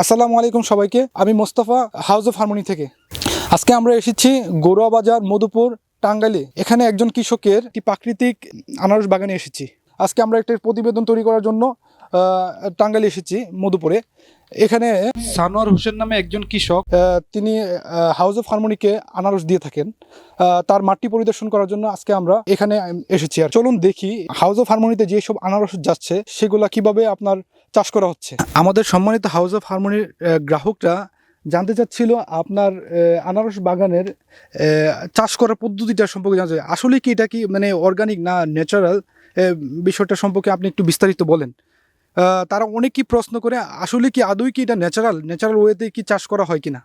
আসসালামু আলাইকুম সবাইকে। আমি মোস্তফা হাউস অফ হারমোনি থেকে। আজকে আমরা এসেছি গৌরবা বাজার, মধুপুর, টাঙ্গাইলে। এখানে একজন কৃষকের একটি প্রাকৃতিক আনারস বাগানে এসেছি। আজকে আমরা একটা প্রতিবেদন তৈরি করার জন্য টাঙ্গাইলে এসেছি, মধুপুরে। এখানে সানোয়ার হোসেন নামে একজন কৃষক তিনি হাউস অফ হারমোনিকে আনারস দিয়ে থাকেন। তার মাটি পরিদর্শন করার জন্য আজকে আমরা এখানে এসেছি। আর চলুন দেখি হাউস অফ হারমোনিতে যেসব আনারস যাচ্ছে, সেগুলা কীভাবে আপনার চাষ করা হচ্ছে। আমাদের সম্মানিত হাউস অফ হারমোনির গ্রাহকরা জানতে চাচ্ছিল আপনার আনারস বাগানের চাষ করার পদ্ধতিটা সম্পর্কে জানতে চাই। আসলে কি এটা কি মানে অর্গানিক না ন্যাচারাল বিষয়টা সম্পর্কে আপনি একটু বিস্তারিত বলেন। তারা অনেকই প্রশ্ন করে আসলে কি আদৌ কি এটা ন্যাচারাল ন্যাচারাল ওয়েতে কি চাষ করা হয় কি না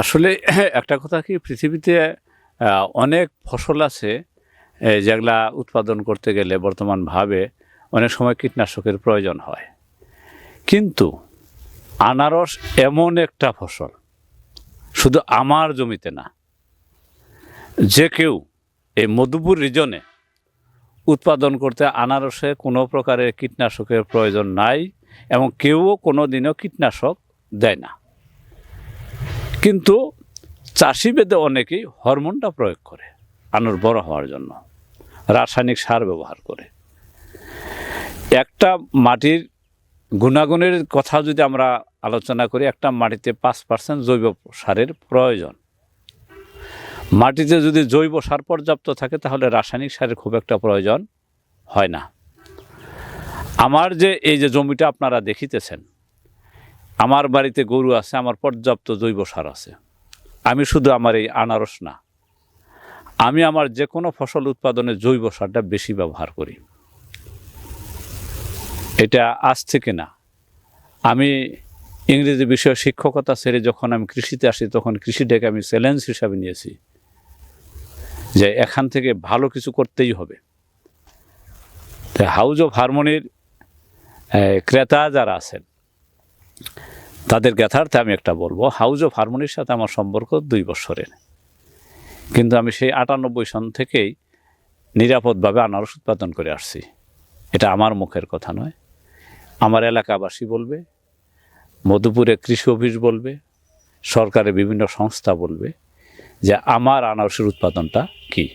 আসলে একটা কথা কি পৃথিবীতে অনেক ফসল আছে যেগুলা উৎপাদন করতে গেলে বর্তমানভাবে অনেক সময় কীটনাশকের প্রয়োজন হয়। কিন্তু আনারস এমন একটা ফসল, শুধু আমার জমিতে না, যে কেউ এই মধুপুর রিজনে উৎপাদন করতে আনারসে কোনো প্রকারের কীটনাশকের প্রয়োজন নাই এবং কেউও কোনো দিনও কীটনাশক দেয় না। কিন্তু চাষি বেদে অনেকেই হরমোনটা প্রয়োগ করে, আনুর বড় হওয়ার জন্য, রাসায়নিক সার ব্যবহার করে। একটা মাটির গুণাগুণের কথা যদি আমরা আলোচনা করি, একটা মাটিতে পাঁচ পার্সেন্ট জৈব সারের প্রয়োজন। মাটিতে যদি জৈব সার পর্যাপ্ত থাকে, তাহলে রাসায়নিক সারের খুব একটা প্রয়োজন হয় না। আমার যে, এই যে জমিটা আপনারা দেখিতেছেন, আমার বাড়িতে গরু আছে, আমার পর্যাপ্ত জৈব সার আছে। আমি শুধু আমার এই আনারস না, আমি আমার যে কোনো ফসল উৎপাদনে জৈব সারটা বেশি ব্যবহার করি। এটা আজ থেকে না আমি ইংরেজি বিষয়ে শিক্ষকতা ছেড়ে যখন আমি কৃষিতে আসি, তখন কৃষিটাকে আমি চ্যালেঞ্জ হিসাবে নিয়েছি। যে এখান থেকে ভালো কিছু করতেই হবে। তো হাউজ অফ হারমোনির ক্রেতা যারা আছেন, তাদের জ্ঞাতার্থে আমি একটা বলব হাউস অফ হারমোনির সাথে আমার সম্পর্ক দুই বছরের। কিন্তু আমি সেই আটানব্বই সন থেকেই নিরাপদভাবে আনারস উৎপাদন করে আসছি। এটা আমার মুখের কথা নয়। আমার এলাকাবাসী বলবে, মধুপুরে কৃষি অফিস বলবে সরকারের বিভিন্ন সংস্থা বলবে যে আমার আনারসের উৎপাদনটা কী।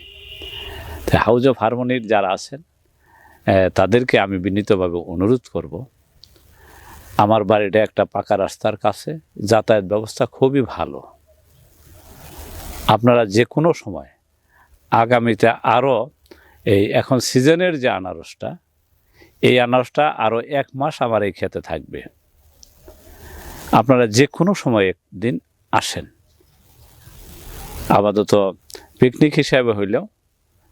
তো হাউস অফ হারমোনির যারা আছেন তাদেরকে আমি বিনীতভাবে অনুরোধ করব, আমার বাড়িটা একটা পাকা রাস্তার কাছে, যাতায়াত ব্যবস্থা খুবই ভালো। আপনারা যে কোনো সময় আগামীতে আরও এই এখন সিজনের যে আনারসটা এই আনারসটা আরও এক মাস আমার এই খেতে থাকবে। আপনারা যে কোনো সময় একদিন আসেন। আপাতত পিকনিক হিসাবে হইলেও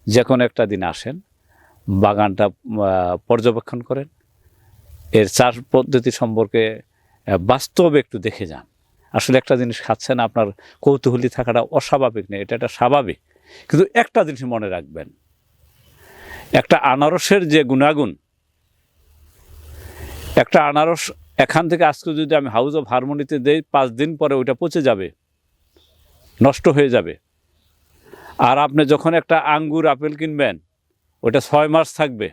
যে কোনো একটা দিন আসেন, বাগানটা পর্যবেক্ষণ করেন। এর চাষ পদ্ধতি সম্পর্কে বাস্তবে একটু দেখে যান। আসলে একটা জিনিস খাচ্ছেন, আপনার কৌতূহলী থাকাটা অস্বাভাবিক নেই এটা একটা স্বাভাবিক। কিন্তু একটা জিনিস মনে রাখবেন, একটা আনারসের যে গুণাগুণ একটা আনারস এখান থেকে আজকে যদি আমি হাউস অফ হারমোনিতে দেই, পাঁচ দিন পরে ওইটা পচে যাবে, নষ্ট হয়ে যাবে। আর আপনি যখন একটা আঙ্গুর, আপেল কিনবেন ওটা ছয় মাস থাকবে।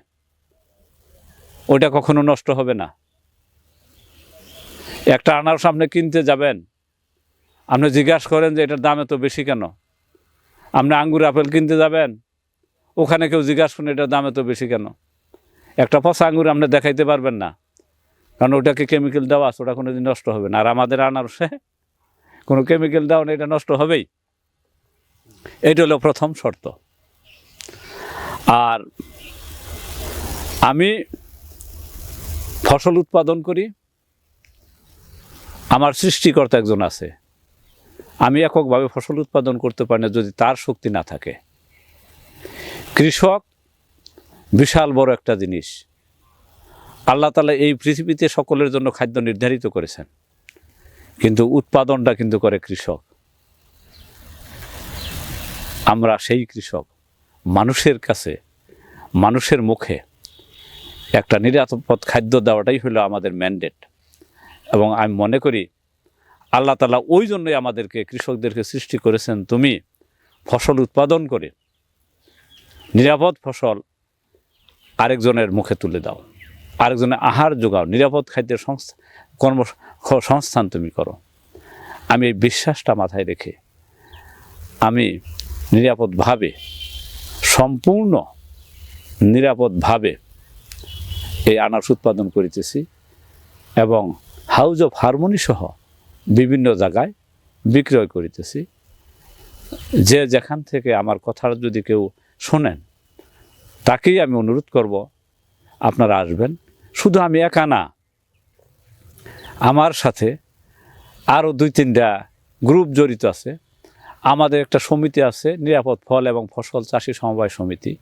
ওটা কখনো নষ্ট হবে না। একটা আনারস আপনি কিনতে যাবেন, আপনি জিজ্ঞাসা করেন যে এটার দাম এত বেশি কেন? আপনি আঙ্গুর, আপেল কিনতে যাবেন, ওখানে কেউ জিজ্ঞাসা করেন এটার দাম এত বেশি কেন? একটা পচা আঙ্গুর আপনি দেখাইতে পারবেন না। কারণ ওটাকে কেমিক্যাল দেওয়া আছে, ওটা কোনো দিন নষ্ট হবে না। আর আমাদের আনারসে কোনো কেমিক্যাল দেওয়া না এটা নষ্ট হবেই। এটা হলো প্রথম শর্ত। আর আমি ফসল উৎপাদন করি, আমার সৃষ্টিকর্তা একজন আছে। আমি এককভাবে ফসল উৎপাদন করতে পারি না যদি তার শক্তি না থাকে। কৃষক বিশাল বড় একটা জিনিস। আল্লাহ তালা এই পৃথিবীতে সকলের জন্য খাদ্য নির্ধারিত করেছেন। কিন্তু উৎপাদনটা কিন্তু করে কৃষক। আমরা সেই কৃষক। মানুষের কাছে, মানুষের মুখে একটা নিরাপদ খাদ্য দেওয়াটাই হলো আমাদের ম্যান্ডেট এবং আমি মনে করি, আল্লাহ তালা ওই জন্যই আমাদেরকে, কৃষকদেরকে সৃষ্টি করেছেন তুমি ফসল উৎপাদন করে, নিরাপদ ফসল আরেকজনের মুখে তুলে দাও। আরেকজনের আহার যোগাও, নিরাপদ খাদ্যের সংস্থা, কর্ম সংস্থান তুমি করো। আমি এই বিশ্বাসটা মাথায় রেখে আমি নিরাপদভাবে, সম্পূর্ণ নিরাপদভাবে এই আনারস উৎপাদন করিতেছি এবং হাউজ অফ হারমোনি সহ বিভিন্ন জায়গায় বিক্রয় করিতেছি। যে যেখান থেকে আমার কথা যদি কেউ শোনেন, তাকেই আমি অনুরোধ করব, আপনারা আসবেন। শুধু আমি একা না, আমার সাথে আরও দুই তিনটা গ্রুপ জড়িত আছে। আমাদের একটা সমিতি আছে, নিরাপদ ফল এবং ফসল চাষি সমবায় সমিতি।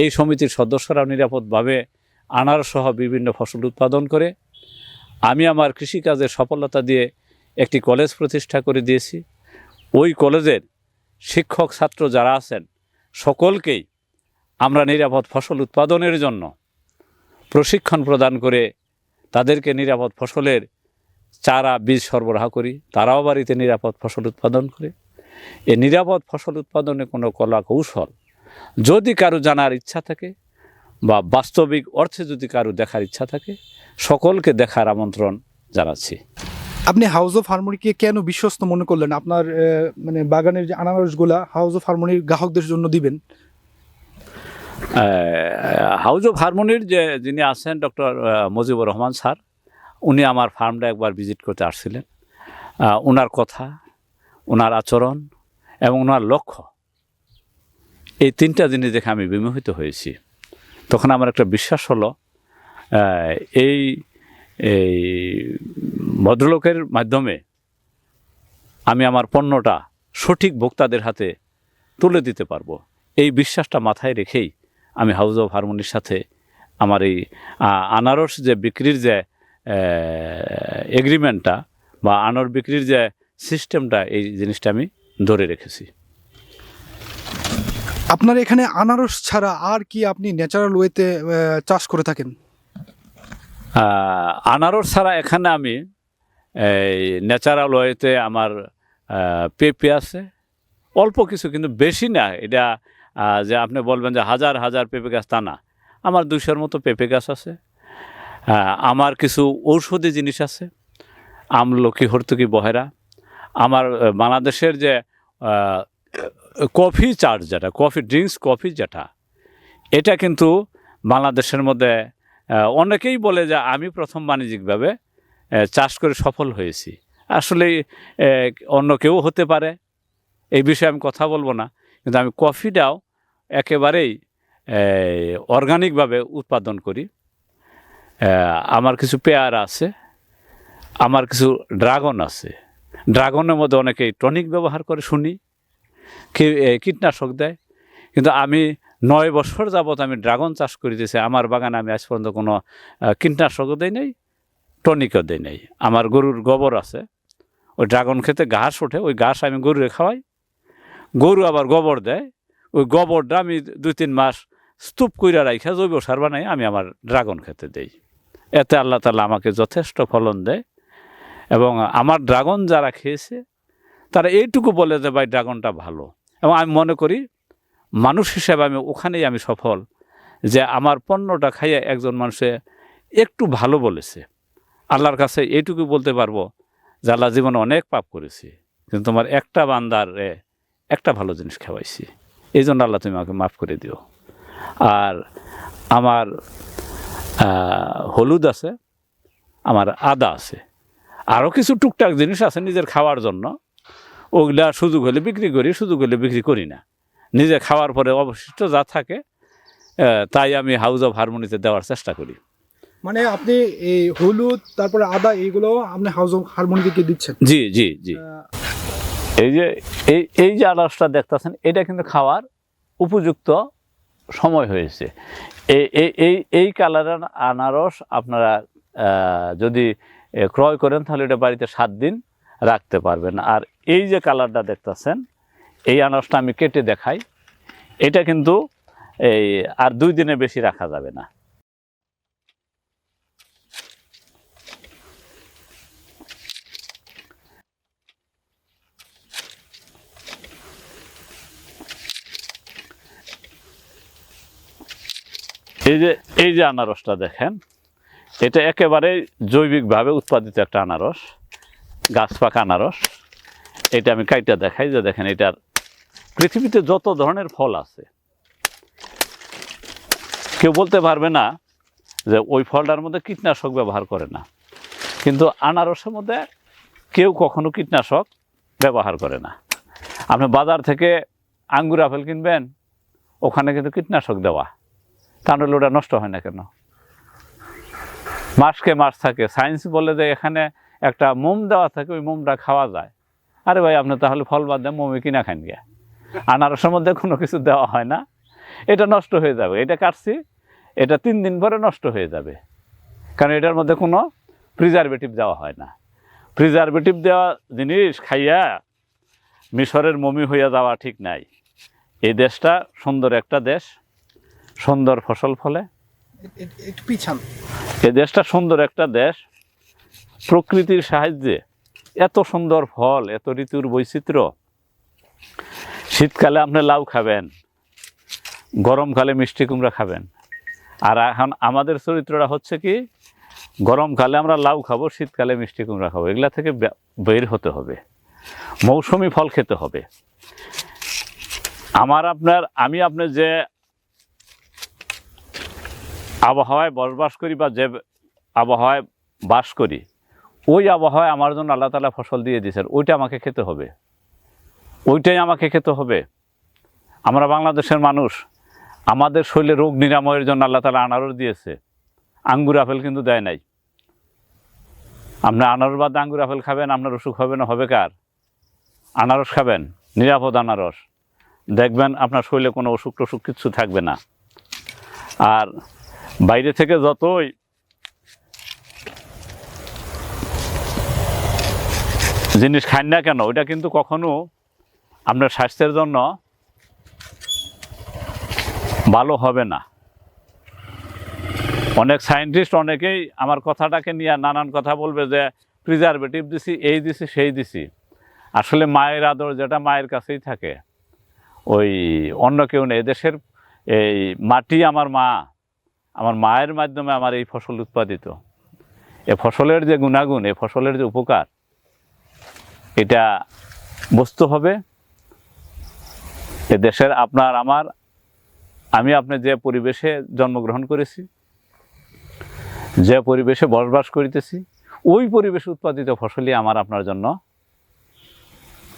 এই সমিতির সদস্যরাও নিরাপদভাবে আনারসহ বিভিন্ন ফসল উৎপাদন করে। আমি আমার কৃষিকাজের সফলতা দিয়ে একটি কলেজ প্রতিষ্ঠা করে দিয়েছি। ওই কলেজের শিক্ষক ছাত্র যারা আছেন, সকলকেই আমরা নিরাপদ ফসল উৎপাদনের জন্য প্রশিক্ষণ প্রদান করে তাদেরকে নিরাপদ ফসলের চারা, বীজ সরবরাহ করি। তারাও বাড়িতে নিরাপদ ফসল উৎপাদন করে। এই নিরাপদ ফসল উৎপাদনে কোনো কলা কৌশল যদি কারও জানার ইচ্ছা থাকে বা বাস্তবিক অর্থে যদি কারও দেখার ইচ্ছা থাকে, সকলকে দেখার আমন্ত্রণ জানাচ্ছি। আপনি হাউস অফ হারমোনিকে কেন বিশ্বস্ত মনে করলেন? আপনার মানে বাগানের যে আনারসগুলা হাউস অফ হারমোনির গ্রাহকদের জন্য দিবেন। হাউস অফ হারমোনির যে যিনি আছেন ডক্টর মজিবুর রহমান স্যার, উনি আমার ফার্মটা একবার ভিজিট করতে আসছিলেন। ওনার কথা ওনার আচরণ এবং ওনার লক্ষ্য, এই তিনটা জিনিস দেখে আমি বিমোহিত হয়েছি। তখন আমার একটা বিশ্বাস হলো এই এই ভদ্রলোকের মাধ্যমে আমি আমার পণ্যটা সঠিক ভোক্তাদের হাতে তুলে দিতে পারব। এই বিশ্বাসটা মাথায় রেখেই আমি হাউস অফ হারমোনির সাথে আমার এই আনারস যে বিক্রির যে এগ্রিমেন্টটা বা আনার বিক্রির যে সিস্টেমটা এই জিনিসটা আমি ধরে রেখেছি। আপনার এখানে আনারস ছাড়া আর কি আপনি ন্যাচারাল ওয়েতে চাষ করে থাকেন? আনারস ছাড়া এখানে আমি এই ন্যাচারাল ওয়েতে আমার পেঁপে আছে। অল্প কিছু কিন্তু বেশি না। এটা যে আপনি বলবেন যে হাজার হাজার পেঁপে গাছ, তা না। আমার দুশোর মতো পেঁপে গাছ আছে। আমার কিছু ঔষধি জিনিস আছে। আমলকি, হর্তুকি, বহেরা। আমার বাংলাদেশের যে কফি চার্জ যেটা, কফি ড্রিঙ্কস, কফি যেটা, এটা কিন্তু বাংলাদেশের মধ্যে অনেকেই বলে যে আমি প্রথম বাণিজ্যিকভাবে চাষ করে সফল হয়েছি। আসলে অন্য কেউ হতে পারে। এই বিষয়ে আমি কথা বলব না। কিন্তু আমি কফিটাও একেবারেই অর্গানিকভাবে উৎপাদন করি। আমার কিছু পেয়ারা আছে, আমার কিছু ড্রাগন আছে। ড্রাগনের মধ্যে অনেকেই টনিক ব্যবহার করে শুনি কীটনাশক দেয়। কিন্তু আমি নয় বছর যাবৎ আমি ড্রাগন চাষ করিতেছি, আমার বাগানে আমি আজ পর্যন্ত কোনো কীটনাশকও দেই নাই, টনিকও দেই নাই। আমার গরুর গোবর আছে, ওই ড্রাগন খেতে ঘাস ওঠে, ওই ঘাস আমি গরুরে খাওয়াই গরু আবার গোবর দেয়, ওই গোবরটা আমি দুই তিন মাস স্তূপ কইরা রাইখা জৈব সার বানাই, আমি আমার ড্রাগন খেতে দেই। এতে আল্লাহ তালা আমাকে যথেষ্ট ফলন দেয় এবং আমার ড্রাগন যারা খেয়েছে, তারা এইটুকু বলে যে, ভাই, ড্রাগনটা ভালো। এবং আমি মনে করি, মানুষ হিসেবে আমি ওখানেই আমি সফল যে, আমার পণ্যটা খাইয়ে একজন মানুষে একটু ভালো বলেছে। আল্লাহর কাছে এইটুকু বলতে পারব যে, আল্লাহ জীবনে অনেক পাপ করেছি, কিন্তু তোমার একটা বান্দার একটা ভালো জিনিস খাওয়াইছি। এই জন্য আল্লাহ তুমি আমাকে মাফ করে দিও। আর আমার হলুদ আছে আমার আদা আছে। আরও কিছু টুকটাক জিনিস আছে নিজের খাওয়ার জন্য। ওগুলা সুযোগ হলে বিক্রি করি সুযোগ হলে বিক্রি করি না। নিজে খাওয়ার পরে অবশিষ্ট যা থাকে তাই আমি হাউস অফ হারমোনিতে দেওয়ার চেষ্টা করি। মানে আপনি এই হলুদ তারপরে আদা এইগুলো আপনি হাউস অফ হারমোনিকে দিচ্ছেন? জি জি জি। এই যে, এই এই যে আনারসটা দেখতেছেন, এটা কিন্তু খাওয়ার উপযুক্ত সময় হয়েছে। এই এই এই এই কালারের আনারস আপনারা যদি ক্রয় করেন, তাহলে এটা বাড়িতে সাত দিন রাখতে পারবেন। আর এই যে কালারটা দেখতেছেন, এই আনারসটা আমি কেটে দেখাই। এটা কিন্তু এই, আর দুই দিনে বেশি রাখা যাবে না। এই যে এই যে আনারসটা দেখেন, এটা একেবারে জৈবিকভাবে উৎপাদিত একটা আনারস, গাছ পাকা আনারস। এটা আমি কাইটা দেখাই যে দেখেন এটার পৃথিবীতে যত ধরনের ফল আছে, কেউ বলতে পারবে না যে ওই ফলটার মধ্যে কীটনাশক ব্যবহার করে না। কিন্তু আনারসের মধ্যে কেউ কখনো কীটনাশক ব্যবহার করে না। আপনি বাজার থেকে আঙ্গুর, আপেল কিনবেন, ওখানে কিন্তু কীটনাশক দেওয়া। তাহলে ওটা নষ্ট হয় না কেন? মাসকে মাস থাকে। সায়েন্স বলে যে এখানে একটা মোম দেওয়া থাকে, ওই মোমটা খাওয়া যায়। আরে ভাই, আপনি তাহলে ফল বাদ দিয়ে মোমে কিনা খান গিয়া। আনারসের মধ্যে কোনো কিছু দেওয়া হয় না। এটা নষ্ট হয়ে যাবে। এটা কাটছি, এটা তিন দিন পরে নষ্ট হয়ে যাবে। কারণ এটার মধ্যে কোনো প্রিজারভেটিভ দেওয়া হয় না। প্রিজারভেটিভ দেওয়া জিনিস খাইয়া মিশরের মমি হইয়া যাওয়া ঠিক নাই। এই দেশটা সুন্দর একটা দেশ। সুন্দর ফসল ফলে। পিছান। এই দেশটা সুন্দর একটা দেশ। প্রকৃতির সাহায্যে এত সুন্দর ফল এত ঋতুর বৈচিত্র্য। শীতকালে আপনি লাউ খাবেন গরমকালে মিষ্টি কুমড়া খাবেন। আর এখন আমাদের চরিত্রটা হচ্ছে কি গরমকালে আমরা লাউ খাব শীতকালে মিষ্টি কুমড়া খাব। এগুলা থেকে বের হতে হবে। মৌসুমি ফল খেতে হবে। আমার আপনার আমি আপনার যে আবহাওয়ায় বসবাস করি বা যে আবহাওয়ায় বাস করি, ওই আবহাওয়ায় আমার জন্য আল্লাহ তালা ফসল দিয়ে দিয়েছেন, ওইটা আমাকে খেতে হবে। ওইটাই আমাকে খেতে হবে। আমরা বাংলাদেশের মানুষ, আমাদের শরীরে রোগ নিরাময়ের জন্য আল্লাহ তালা আনারস দিয়েছে, আঙ্গুর, আপেল কিন্তু দেয় নাই। আপনি আনারস বাদ আঙ্গুর, আপেল খাবেন, আপনার অসুখ হবে না, হবে কার? আনারস খাবেন, নিরাপদ আনারস। দেখবেন আপনার শরীরে কোনো অসুখ টসুখ কিচ্ছু থাকবে না। আর বাইরে থেকে যতই জিনিস খান না কেন, ওইটা কিন্তু কখনো আপনার স্বাস্থ্যের জন্য ভালো হবে না। অনেক সায়েন্টিস্ট অনেকেই আমার কথাটাকে নিয়ে নানান কথা বলবে যে প্রিজারভেটিভ দিছি, এই দিছি, সেই দিছি। আসলে মায়ের আদর যেটা মায়ের কাছেই থাকে। ওই অন্য কেউ নেই। দেশের এই মাটি আমার মা আমার মায়ের মাধ্যমে আমার এই ফসল উৎপাদিত। এ ফসলের যে গুণাগুণ, এ ফসলের যে উপকার, এটা বুঝতে হবে। এ দেশের আপনার, আমার, আমি আপনি যে পরিবেশে জন্মগ্রহণ করেছি, যে পরিবেশে বসবাস করিতেছি, ওই পরিবেশে উৎপাদিত ফসলই আমার আপনার জন্য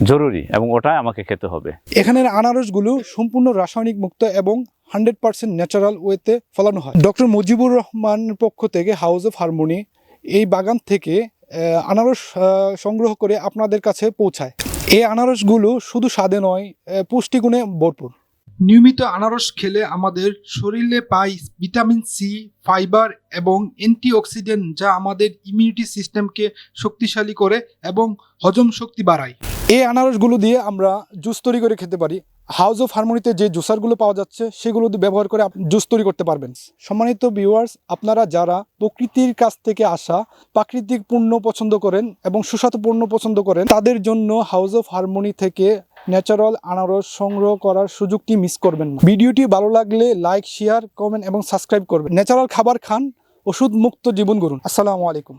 জরুরি এবং ওটাই আমাকে খেতে হবে। এখানের আনারসগুলো সম্পূর্ণ রাসায়নিক মুক্ত এবং হান্ড্রেড পার্সেন্ট ন্যাচারাল ওয়েতে ফলানো হয়। ডক্টর মুজিবুর রহমানের পক্ষ থেকে হাউস অফ হারমোনি এই বাগান থেকে আনারস সংগ্রহ করে আপনাদের কাছে পৌঁছায়। এই আনারসগুলো শুধু স্বাদে নয় পুষ্টিগুণে ভরপুর। নিয়মিত আনারস খেলে আমাদের শরীরে পাই ভিটামিন সি ফাইবার এবং অ্যান্টিঅক্সিডেন্ট যা আমাদের ইমিউনিটি সিস্টেমকে শক্তিশালী করে এবং হজম শক্তি বাড়ায়। এই আনারসগুলো দিয়ে আমরা জুস তৈরি করে খেতে পারি। হাউস অফ হারমোনিতে যে জুসারগুলো পাওয়া যাচ্ছে, সেগুলো ব্যবহার করে জুস তৈরি করতে পারবেন। সম্মানিত ভিউয়ার্স আপনারা যারা প্রকৃতির কাছ থেকে আসা, প্রাকৃতিক পণ্য পছন্দ করেন এবং সুস্বাদু পণ্য পছন্দ করেন, তাদের জন্য হাউস অফ হারমোনি থেকে ন্যাচারাল আনারস সংগ্রহ করার সুযোগটি মিস করবেন না। ভিডিওটি ভালো লাগলে লাইক শেয়ার কমেন্ট এবং সাবস্ক্রাইব করবেন। ন্যাচারাল খাবার খান ওষুধ মুক্ত জীবন গড়ুন। আসসালামু আলাইকুম।